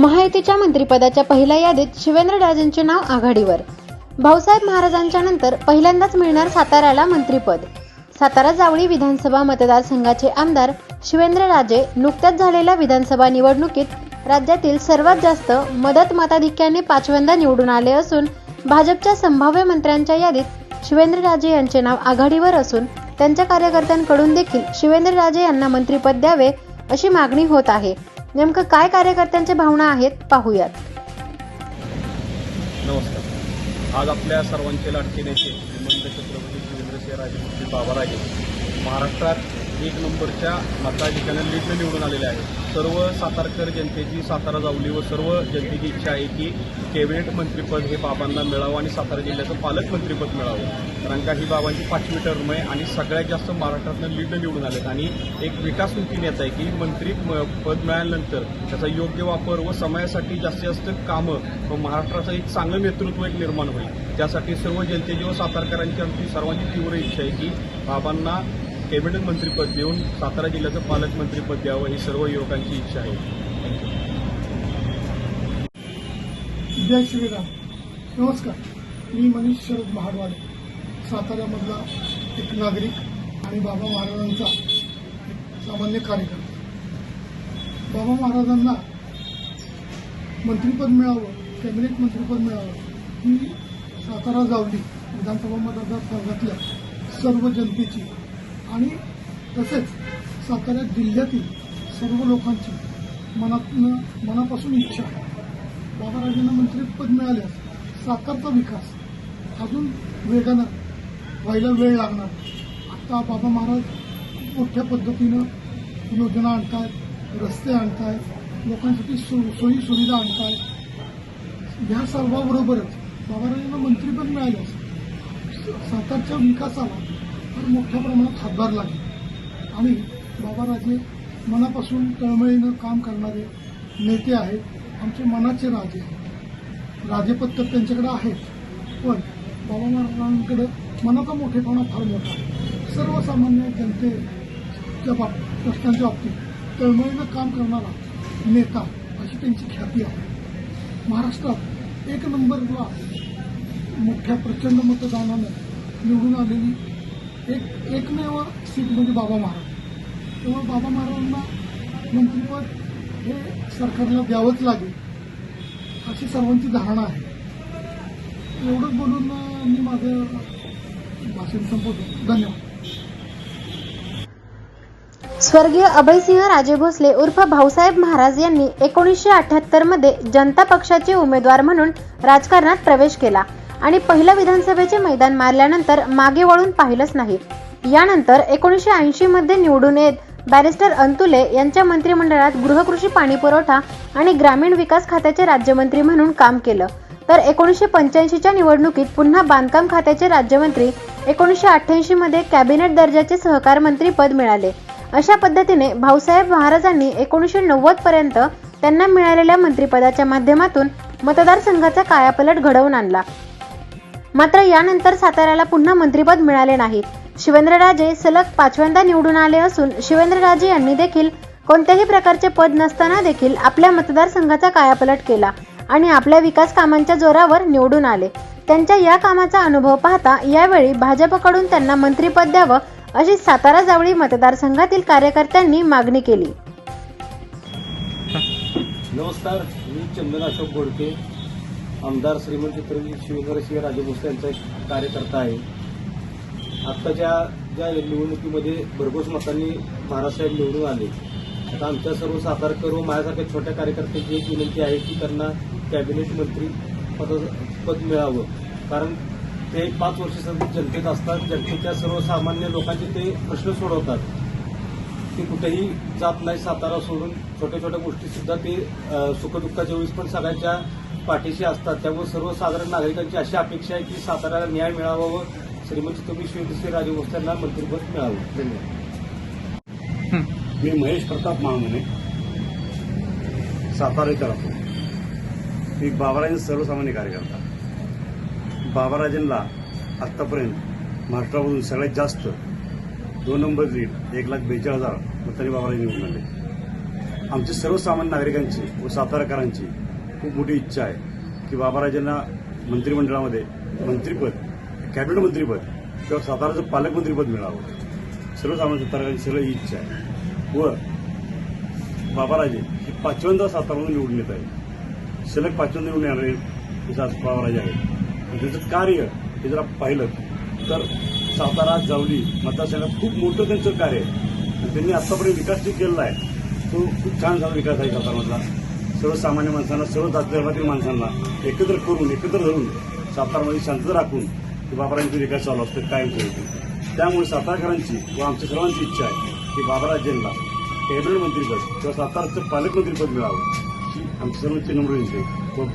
महायुतीच्या मंत्रिपदाच्या पहिल्या यादीत शिवेंद्रराजेंचे नाव आघाडीवर. भाऊसाहेब महाराजांच्या नंतर पहिल्यांदाच मिळणार साताऱ्याला मंत्रिपद. सातारा जावळी विधानसभा मतदारसंघाचे आमदार शिवेंद्रराजे नुकत्याच झालेल्या विधानसभा निवडणुकीत राज्यातील सर्वात जास्त मदत मताधिक्याने पाचव्यांदा निवडून आले असून भाजपच्या संभाव्य मंत्र्यांच्या यादीत शिवेंद्रराजे यांचे नाव आघाडीवर असून त्यांच्या कार्यकर्त्यांकडून देखील शिवेंद्रराजे यांना मंत्रिपद द्यावे अशी मागणी होत आहे. नेमकं काय कार्यकर्त्यांच्या भावना आहेत पाहूयात. नमस्कार. आज आपल्या सर्वांचे लाडके नेते श्रीमंत छत्रपती शिवेंद्रसिंह राजे बाबाराजे महाराष्ट्रात एक नंबरच्या मताधिकाऱ्यांना लीडनं निवडून आलेले आहेत. सर्व सातारकर जनतेची सातारा जावली व सर्व जनतेची इच्छा आहे की कॅबिनेट मंत्रिपद हे बाबांना मिळावं आणि सातारा जिल्ह्याचं पालकमंत्रीपद मिळावं. कारण का ही बाबांची पाचवी टर्म आहे आणि सगळ्यात जास्त महाराष्ट्रातनं लीडनं निवडून आलेत. आणि एक विकास नेता आहे की मंत्री म- पद मिळाल्यानंतर त्याचा योग्य वापर व समयासाठी जास्तीत जास्त कामं व महाराष्ट्राचं एक चांगलं नेतृत्व एक निर्माण होईल. त्यासाठी सर्व जनतेची व सातारकरांची आमची सर्वांची तीव्र इच्छा आहे की बाबांना कॅबिनेट मंत्रीपद देऊन सातारा जिल्ह्याचं पालकमंत्रीपद द्यावं ही सर्व युवकांची इच्छा आहे. जय श्रीराम. नमस्कार. मी मनीष शरद महाडवाडे. साताऱ्यामधला एक नागरिक आणि बाबा महाराजांचा सामान्य कार्यकर्ता. बाबा महाराजांना मंत्रिपद मिळावं कॅबिनेट मंत्रिपद मिळावं ही सातारा जावली विधानसभा मतदारसंघातल्या सर्व जनतेची आणि तसेच सातारा जिल्ह्यातील सर्व लोकांची मनातनं मनापासून इच्छा बाबाराजांना मंत्रिपद मिळाल्यास सातारचा विकास अजून वेगानं व्हायला वेळ लागणार. आता बाबा महाराज खूप मोठ्या पद्धतीनं योजना आणतायत रस्ते आणतायत लोकांसाठी सो सोयी सुविधा आणतायत. ह्या सर्वाबरोबरच बाबाराजांना मंत्रिपद मिळाल्यास सातारच्या विकासाला फार मोठ्या प्रमाणात हातभार लागेल. आणि बाबाराजे मनापासून तळमळीनं काम करणारे नेते आहेत आमचे मनाचे राजे आहेत. राजेपद तर त्यांच्याकडे आहेत पण बाबा महाराजांकडे मनाचा मोठेपणा फार मोठा आहे. सर्वसामान्य जनतेच्या बाब प्रश्नांच्या बाबतीत तळमळीनं काम करणारा नेता अशी त्यांची ख्याती आहे. महाराष्ट्रात एक नंबरला मोठ्या प्रचंड मतदानानं निवडून आलेली एक एकमेव सीट म्हणजे बाबा महाराज तेव्हा बाबा महाराजांना मंत्रिपद हे सरकारला द्यावंच लागेल अशी सर्वांची धारणा आहे. एवढंच बोलून मी माझं भाषण संपवतो. धन्यवाद. स्वर्गीय अभयसिंह राजे भोसले उर्फ भाऊसाहेब महाराज यांनी एकोणीसशे अठ्याहत्तरमध्ये जनता पक्षाचे उमेदवार म्हणून राजकारणात प्रवेश केला. आणि पहिलं विधानसभेचे मैदान मारल्यानंतर मागे वळून पाहिलंच नाही. यानंतर एकोणीसशे ऐंशी मध्ये निवडून येत बॅरिस्टर अंतुले यांच्या मंत्रिमंडळात गृहकृषी पाणीपुरवठा आणि ग्रामीण विकास खात्याचे राज्यमंत्री म्हणून काम केलं. तर एकोणीसशे पंच्याऐंशीच्या निवडणुकीत पुन्हा बांधकाम खात्याचे राज्यमंत्री एकोणीसशे अठ्ठ्याऐंशी मध्ये कॅबिनेट दर्जाचे सहकार मंत्री पद मिळाले. अशा पद्धतीने भाऊसाहेब महाराजांनी एकोणीसशे नव्वद पर्यंत त्यांना मिळालेल्या मंत्रिपदाच्या माध्यमातून मतदारसंघाचा कायापलट घडवून आणला. मात्र यानंतर साताऱ्याला पुन्हा मंत्रिपद मिळाले नाही. शिवेंद्रराजे सलग पाचव्यांदा निवडून आले असून शिवेंद्रराजे यांनी देखील कोणत्याही प्रकारचे पद नसताना देखील आपल्या मतदारसंघाचा कायापलट केला आणि आपल्या विकास कामांच्या जोरावर निवडून आले. त्यांच्या या कामाचा अनुभव पाहता यावेळी भाजपकडून त्यांना मंत्रिपद द्यावं अशी सातारा जावळी मतदारसंघातील कार्यकर्त्यांनी मागणी केली. नमस्कार मी चंदन अशोक गोडके. आमदार श्रीमंत छत्रपती शिवेंद्रसिंह राजभोसले यांचा एक कार्यकर्ता आहे. आत्ताच्या ज्या निवडणुकीमध्ये भरघोस मतांनी महाराजसाहेब निवडून आले. आता आमच्या सर्व सातारकर व माझ्यासारख्या छोट्या कार्यकर्त्यांची एक विनंती आहे की त्यांना कॅबिनेट मंत्री पद पद मिळावं. कारण ते पाच वर्ष जनतेत असतात. जनतेच्या सर्वसामान्य लोकांचे ते प्रश्न सोडवतात. ते कुठेही जात नाही सातारा सोडून छोट्या छोट्या गोष्टी सुद्धा ते सुखदुःखाच्या वेळेस पण सगळ्यांच्या पाठीशी असतात. त्यामुळे सर्वसाधारण नागरिकांची अशी अपेक्षा आहे की साताऱ्याला न्याय मिळावा व श्रीमंत छत्रपती शिवसेना राजे भोसल्यांना मंत्रिपद मिळावं. धन्यवाद. मी महेश प्रताप महामुने. सातारेकर राहतो. मी बाबाराजन सर्वसामान्य कार्यकर्ता. बाबाराजांना आत्तापर्यंत महाराष्ट्रामधून सगळ्यात जास्त दोन नंबर सीट एक लाख बेचाळीस हजार मतांनी बाबा निवडून आले. आमची सर्वसामान्य नागरिकांची व साताराकरांची खूप मोठी इच्छा आहे की बाबाराजांना मंत्रिमंडळामध्ये मंत्रिपद कॅबिनेट मंत्रिपद किंवा साताराचं पालकमंत्रीपद मिळावं. सर्वसामान्य साताराकांची सर्व ही इच्छा आहे. व बाबाराजे हे पाचव्यांदा सातारामधून निवडून येत आहे सलग पाचव्यांदा निवडून येणारे बाबाराजे आहेत. त्याचं कार्य हे जर पाहिलं तर सातारा जावली मतदारसंघात खूप मोठं त्यांचं कार्य आहे. त्यांनी आतापर्यंत विकास जे केलेला आहे तो खूप छान झाला विकास आहे सातारामधला. सर्वसामान्य माणसांना सर्व जातधर्मातील माणसांना एकत्र करून एकत्र धरून सातारामध्ये शांतता राखून ते विकास चालू असतो कायम ठेवतो त्यामुळे सातारकरांची व आमच्या सर्वांची इच्छा आहे की बाबाराजेंना कॅबिनेट मंत्रीपद किंवा सातारचं पालकमंत्रीपद मिळावं ही आमची सर्वांची नम्र विनंती आहे. व